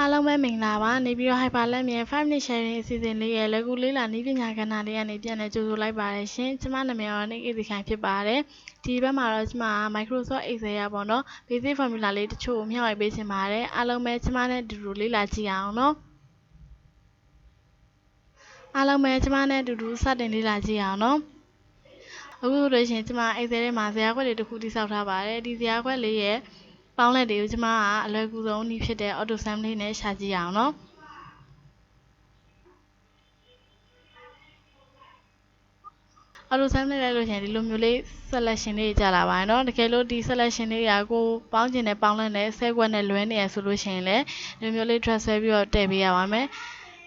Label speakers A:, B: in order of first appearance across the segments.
A: အားလုံးပဲမင်္ဂလာပါနေပြီးတော့ Hyperlab ရဲ့5 minute sharing အစီအစဉ်လေးရဲ့လက်ကူလေးလာနည်းပညာကဏ္ဍလေးကနေပြန်လည်ကြိုဆိုလိုက်ပါတယ်ရှင်ကျမနာမည်ကတော့ Nick Easy ခိုင်ဖြစ်ပါတယ်ဒီဘက်မှာတော့ကျမက Microsoft Excel ရပါတော့ basic formula လေးတချို့ကိုမျှဝေပေးချင်ပါတယ်အားလုံးပဲကျမနဲ့အတူတူလေ့လာကြည့်အောင်နော်အားလုံးပဲကျမနဲ့အတူတူစတင်လေ့လာကြည့်အောင်နော်အခုဆိုလို့ရှိရင်ကျမ Excel ထဲမှာဇာတ်ခွက်လေးတစ်ခုတိစောက်ထားပါတယ်ဒီဇာတ်ခွက်လေးရဲ့ ပေါင်းလက်တွေကိုကျမကအလွယ်ကူဆုံးနည်းဖြစ်တဲ့ auto sum လေးနဲ့ရှာကြည့်အောင်နော် auto sum လေးလိုက်လို့ရှိရင်ဒီလိုမျိုးလေး selection လေးကြာလာပါတယ်เนาะတကယ်လို့ဒီ selection လေးကကိုပေါင်းကျင်တဲ့ပေါင်းလက်နဲ့ဆဲခွက်နဲ့လွဲနေရဆိုလို့ရှိရင်လည်းဒီလိုမျိုးလေး transfer ပြီးတော့တည့်ပေးရပါမယ်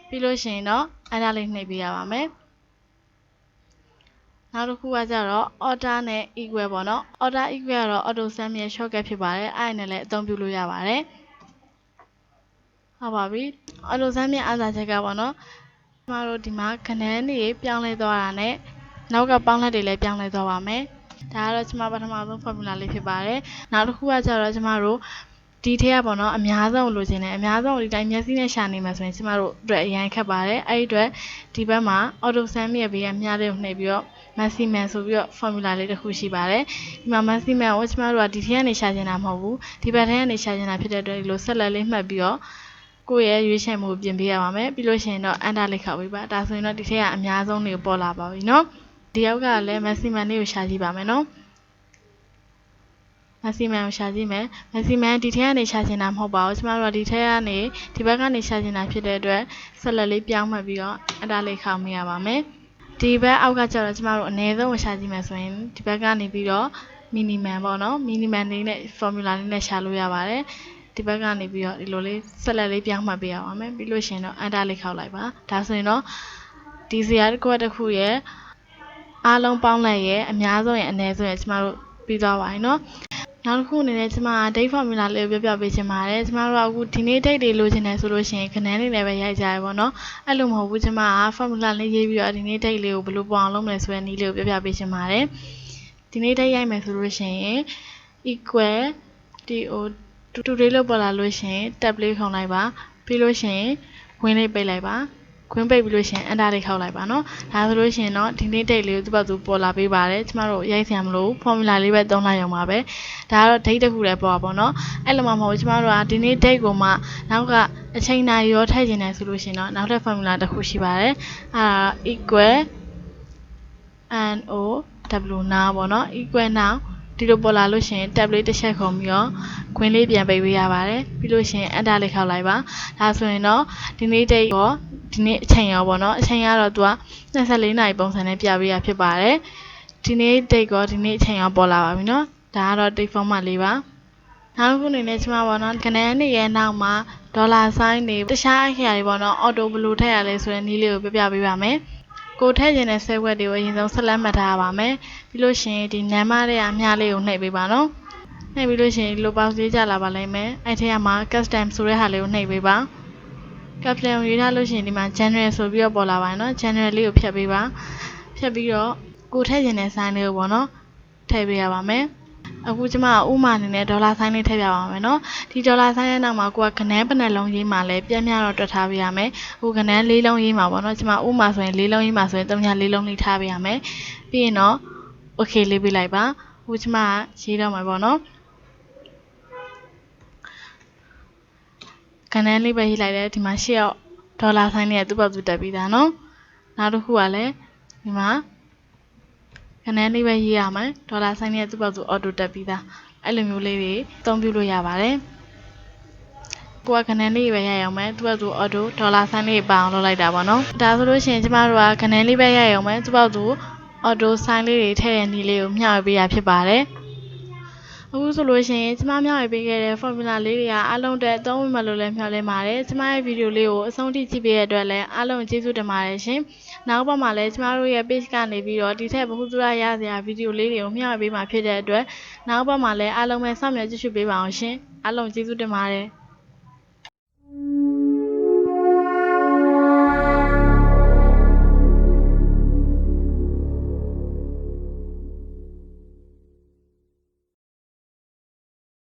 A: ပြီးလို့ရှိရင်တော့အဲ့ဒါလေးနှိပ်ပေးရပါမယ် နောက်တစ်ခုကကြတော့ order နဲ့ equal ပေါ့နော် order equal ကတော့ auto sum ရဲ့ shortcut ဖြစ်ပါတယ်အဲ့ဒါနဲ့လည်းအသုံးပြုလို့ရပါတယ်ဟုတ်ပါပြီ auto sum ရဲ့အားသာချက်ကပေါ့နော်ကျမတို့ဒီမှာခဏန်းတွေပြောင်းလဲသွားတာနဲ့နောက်ကပေါင်းလက်တွေလည်းပြောင်းလဲသွားပါမယ်ဒါကတော့ကျမပထမဆုံး formula လေးဖြစ်ပါတယ်နောက်တစ်ခုကကြတော့ကျမတို့ ဒီထက်ကပေါ့နော်အများဆုံးလိုချင်တယ်အများဆုံးဒီတိုင်းမျက်စိနဲ့ရှာနေမှာဆိုရင်ကျမတို့အတွက်အရင်ခက်ပါတယ်အဲ့ဒီအတွက်ဒီဘက်မှာ auto sum ရဲ့ဘေးကမြားလေးကိုနှိပ်ပြီးတော့ maximum ဆိုပြီးတော့ formula လေးတစ်ခုရှိပါတယ်ဒီမှာ maximum ကိုကျမတို့ကဒီထက်ကနေရှာချင်တာမဟုတ်ဘူးဒီဘက်ထဲကနေရှာချင်တာဖြစ်တဲ့အတွက်ဒီလိုဆက်လက်လေးမှတ်ပြီးတော့ကိုယ့်ရဲ့ရွေးချယ်မှုကိုပြင်ပေးရပါမယ်ပြီးလို့ရှိရင်တော့ enter လေးခောက်ပေးပါဒါဆိုရင်တော့ဒီထက်ကအများဆုံးတွေပေါ်လာပါပြီเนาะဒီယောက်ကလည်း maximum လေးကိုရှာကြည့်ပါမယ်เนาะ maximum ကိုရှာကြည့်မယ် maximum ဒီထက်ကနေရှာချင်တာမဟုတ်ပါဘူးကျမတို့ကဒီထက်ကနေဒီဘက်ကနေရှာချင်တာဖြစ်တဲ့အတွက်ဆက်လက်လေးပြောင်းမှတ်ပြီးတော့အတားလေးခောက်မိရပါမယ်ဒီဘက်အောက်ကကျတော့ကျမတို့အနည်းဆုံးကိုရှာကြည့်မယ်ဆိုရင်ဒီဘက်ကနေပြီးတော့ minimum ပေါ့နော် minimum လေးနဲ့ formula လေးနဲ့ရှာလို့ရပါတယ်ဒီဘက်ကနေပြီးတော့ဒီလိုလေးဆက်လက်လေးပြောင်းမှတ်ပေးရပါမယ်ပြီးလို့ရှိရင်တော့အတားလေးခောက်လိုက်ပါဒါဆိုရင်တော့ဒီဇာတ်ကွက်တစ်ခုရဲ့အားလုံးပေါင်းလိုက်ရဲ့အများဆုံးရဲ့အနည်းဆုံးရဲ့ကျမတို့ပြီးသွားပါပြီเนาะ နောက်တစ်ခုအနေနဲ့ကျမ date formula လေးကိုပြောပြပေးချင်ပါတယ်ကျမတို့ကအခုဒီနေ့ date တွေလိုချင်တယ်ဆိုလို့ရှိရင်ခဏန်းလေးလည်းပဲရိုက်ကြရပါတော့အဲ့လိုမဟုတ်ဘူးကျမက formula လေးရေးပြီးတော့ဒီနေ့ date လေးကိုဘယ်လိုပေါ်အောင်လုပ်မလဲဆိုတဲ့နည်းလေးကိုပြောပြပေးချင်ပါတယ်ဒီနေ့ date ရိုက်မယ်ဆိုလို့ရှိရင် equal to today လို့ပေါ်လာလို့ရှိရင် tab လေးခေါင်းလိုက်ပါပြီးလို့ရှိရင်ဝင်လေးပိတ်လိုက်ပါ ခွင်းပိတ်ပြီးလို့ရှင်အန်တာတွေခောက်လိုက်ပါနော်ဒါဆိုလို့ရှင်တော့ဒီနေ့တိတ်လေးကိုသူ့ဘက်သူပေါ်လာပေးပါတယ်ကျမတို့ရိုက်ဆံမလို့ formula လေးပဲသုံးလိုက်ရုံပါပဲဒါကတော့ date တစ်ခုလည်းပေါ်ပါပေါ့နော်အဲ့လိုမှမဟုတ်ကျမတို့ကဒီနေ့ date ကိုမှနောက်ကအချိန်နာရောထိုက်ကျင်နိုင်ဆိုလို့ရှင်တော့နောက်ထပ် formula တစ်ခုရှိပါတယ်အာ equal and o w now ပေါ့နော် equal now ဒီလိုပေါ်လာလို့ရှင် tab လေးတစ်ချက်ခုံပြီးတော့ခွင်းလေးပြန်ပိတ်ပေးရပါတယ်ပြီးလို့ရှင် enter လေးခောက်လိုက်ပါဒါဆိုရင်တော့ဒီနေ့ date ရော ဒီနေ့အချိန်ရောပေါ့နော်အချိန်ကတော့သူက24နာရီပုံစံနဲ့ပြပေးရဖြစ်ပါတယ်ဒီနေ့ date ရောဒီနေ့အချိန်ရောပေါ်လာပါပြီနော်ဒါကတော့ date format လေးပါနောက်တစ်ခုအနေနဲ့ကျွန်မပေါ့နော်ကနန်းနေရဲ့နောက်မှာဒေါ်လာဆိုင်တွေတခြားအခရာတွေပေါ့နော်အော်တိုဘယ်လိုထည့်ရလဲဆိုတဲ့နည်းလေးကိုပြပြပေးပါမယ်ကိုထည့်ခြင်းတဲ့ဆဲဝက်တွေကိုအရင်ဆုံးဆက်လက်မှတ်ထားပါမယ်ပြီးလို့ရှိရင်ဒီနံပါတ်တွေအများလေးကိုနှိပ်ပေးပါနော်နှိပ်ပြီးလို့ရှိရင်ဒီလိုပေါက်သေးကြလာပါလိမ့်မယ်အဲ့ထက်မှာ custom ဆိုတဲ့ဟာလေးကိုနှိပ်ပေးပါ capital ကိုရေးထားလို့ရှိရင်ဒီမှာ general ဆိုပြီးတော့ပေါ်လာပါတယ်เนาะ general လေးကိုဖြတ်ပေးပါဖြတ်ပြီးတော့ကိုထည့်ခြင်းတဲ့ sign လေးကိုပေါ့เนาะထည့်ပေးရပါမယ်အခုကျမကဥမာအနေနဲ့ဒေါ်လာဆိုင်လေးထည့်ပြပါမယ်เนาะဒီဒေါ်လာဆိုင်ရဲ့နောက်မှာကိုကကနန်းပနက်လုံးရေးမှာလဲပြင်းပြတော့တွက်ထားပေးရမယ်အခုကနန်းလေးလုံးရေးမှာပေါ့เนาะကျမဥမာဆိုရင်လေးလုံးရေးမှာဆိုရင်သုံးညာလေးလုံးလေးထားပေးရမယ်ပြီးရင်တော့ okay လေးပေးလိုက်ပါအခုကျမကရေးတော့မှာပေါ့เ ကဏ္ဍလေးပဲရေးလိုက်တယ်ဒီမှာ၈ရောက်ဒေါ်လာဆိုင်တွေကသူ့ဘာသူတက်ပြီးသားနော်နောက်တစ်ခုကလည်းဒီမှာကဏ္ဍလေးပဲရေးရမယ်ဒေါ်လာဆိုင်တွေကသူ့ဘာသူအော်တိုတက်ပြီးသားအဲ့လိုမျိုးလေးတွေအသုံးပြုလို့ရပါတယ်ကိုကခန်းလေးပဲရရအောင်မယ်သူကသူအော်တိုဒေါ်လာဆန်လေးပါအောင်လုပ်လိုက်တာပေါ့နော်ဒါဆိုလို့ရှိရင်ကျမတို့ကခန်းလေးပဲရရအောင်မယ်သူကသူအော်တိုဆိုင်းလေးတွေထည့်ရနေလေးကိုမျှဝေပေးတာဖြစ်ပါတယ် အခုဆိုလို့ရှိရင်ကျမမျှဝေပေးခဲ့တဲ့ formula လေးတွေကအားလုံးအတွက်အသုံးဝင်မယ်လို့လည်းမျှော်လင့်ပါတယ်ကျမရဲ့ဗီဒီယိုလေးကိုအဆုံးထိကြည့်ပေးတဲ့အတွက်လည်းအားလုံးကျေးဇူးတင်ပါတယ်ရှင်နောက်ပတ်မှာလည်းကျမတို့ရဲ့ page ကနေပြီးတော့ဒီထက်ဗဟုသုတရစရာဗီဒီယိုလေးတွေကိုမျှဝေပေးမှာဖြစ်တဲ့အတွက်နောက်ပတ်မှာလည်းအားလုံးပဲစောင့်မျှော်ကြည့်ရှုပေးပါအောင်ရှင်အားလုံးကျေးဇူးတင်ပါတယ်